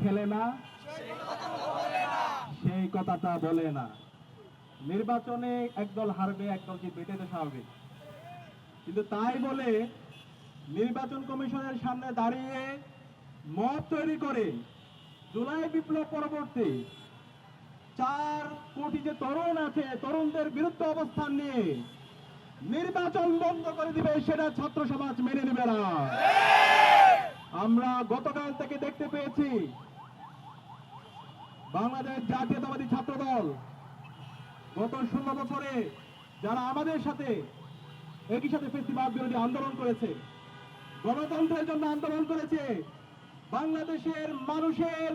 খেলে না? সেই কথাটা বলে না। নির্বাচনে একদল হারবে, একদল জিতবে তো স্বাভাবিক? কিন্তু তাই বলে নির্বাচন কমিশনের সামনে দাঁড়িয়ে মত তৈরি করে জুলাই বিপ্লব পরবর্তী চার কোটি যে তরুণ আছে, তরুণদের বিরুদ্ধে অবস্থান নিয়ে নির্বাচন বন্ধ করে দিবে, সেটা ছাত্র সমাজ মেনে নেবে না। আমরা গতকাল থেকে দেখতে পেয়েছি বাংলাদেশ জাতীয়তাবাদী ছাত্র দল গত ষোলো বছরে যারা আমাদের সাথে একই সাথে ফেস্টিভাল বিরোধী আন্দোলন করেছে, গণতন্ত্রের জন্য আন্দোলন করেছে, বাংলাদেশের মানুষের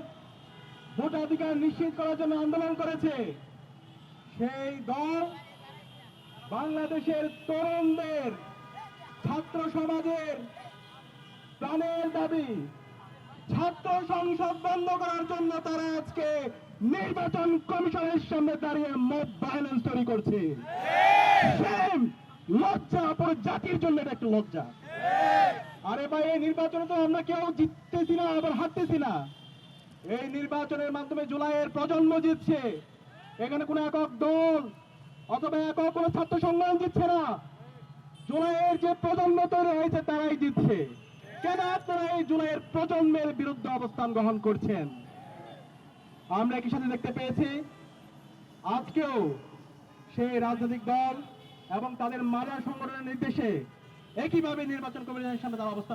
ভোটাধিকার নিশ্চিত করার জন্য আন্দোলন করেছে, সেই দল বাংলাদেশের তরুণদের, ছাত্র সমাজের প্রাণের দাবি, ছাত্র সংসদ বন্ধ করার জন্য তারা আজকে নির্বাচন কমিশনের সামনে দাঁড়িয়ে মব ভায়োলেন্স তৈরি করছে। লজ্জা, পুরো জাতির জন্য এটা একটা লজ্জা। আরে ভাই, এই নির্বাচনে তো আমরা কেউ জিততেছি না, আবার হারতেছি না। এই নির্বাচনের মাধ্যমে জুলাইয়ের প্রজন্ম জিতছে। এখানে কোনো একক দল অথবা একক কোনো ছাত্র সংগ্রাম জিতছে না। জুলাইয়ের যে প্রজন্ম তৈরি হয়েছে, তারাই জিতছে। কেন আপনারা এই জুলাইয়ের প্রজন্মের বিরুদ্ধে অবস্থান গ্রহণ করছেন। আমরা একই সাথে দেখতে পেয়েছি? আজকেও সেই রাজনৈতিক দল এবং তাদের মাদার সংগঠনের নির্দেশে একইভাবে নির্বাচন কমিশনের সামনে তারা অবস্থান